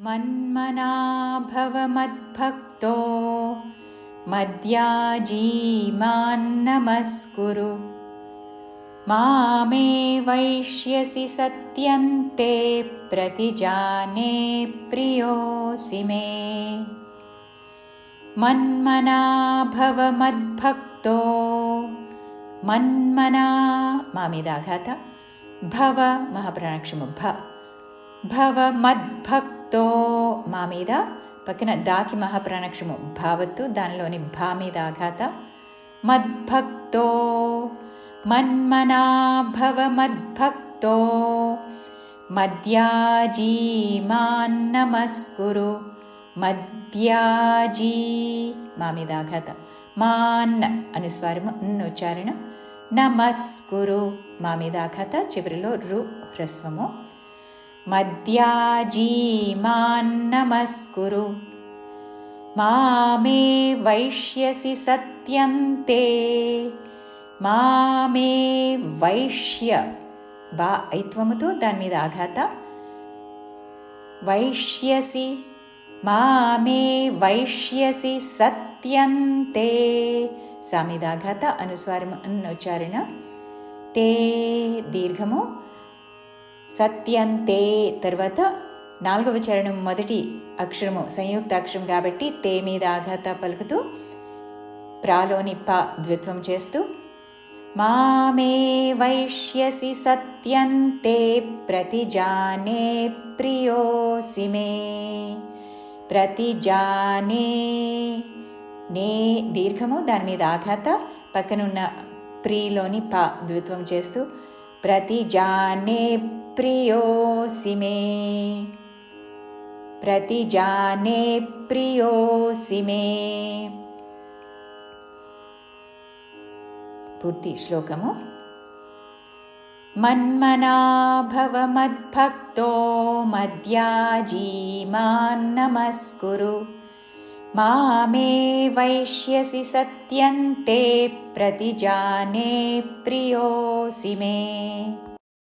मन्मना भव मद्भक्तो मद्याजी मान्नमस्कुरु मामे वैष्यसि सत्यन्ते प्रतिजाने प्रियोऽसि मे। मन्मना भव मद्भक्तो मन्मना मामिदाघात भव महाप्राणक्षमु भ భవ మద్భక్తో మా మీద పక్కన దాకి మహాప్రాణక్షము భావత్తు దానిలోని భా మీద ఆఘాత మద్భక్తో మన్మనా భవ మద్భక్తో మద్యాజీ మాన్ నమస్కురు మద్యాజీ మా మీద ఆఘాత మాన్న అనుస్వారము ఉచ్చారణ నమస్కురు మా మీద ఆఘాత చివరిలో రు హ్రస్వము मद्याजी मान्नमस्कुरु मामे वैश्यसि सत्यन्ते। मामे वैश्य बा ऐत्वमुतु दान्मीद आघात। वैश्यसि मामे वैश्यसि सत्यन्ते। सामिदाघात अनुस्वारम् उच्चारण ते दीर्घमु సత్యంతే తర్వాత నాలుగవ చరణం మొదటి అక్షరము సంయుక్త అక్షరం కాబట్టి తే మీద ఆఘాత పలుకుతూ ప్రాలోని ప ద్విత్వం చేస్తూ మామే వైష్యసి సత్యంతే ప్రతిజానే ప్రియోసి మే. ప్రతిజానే నే దీర్ఘము దాని మీద ఆఘాత పక్కనున్న ప్రీలోని ప ద్విత్వం చేస్తూ प्रतिजाने प्रियोऽसि मे। प्रतिजाने प्रियोऽसि मे। पूर्तिश्लोकमु। मन्मना भव मद्भक्तो मद्याजी मान्नमस्कुरु मामे वैश्यसि सत्यन्ते प्रतिजाने प्रियोऽसि मे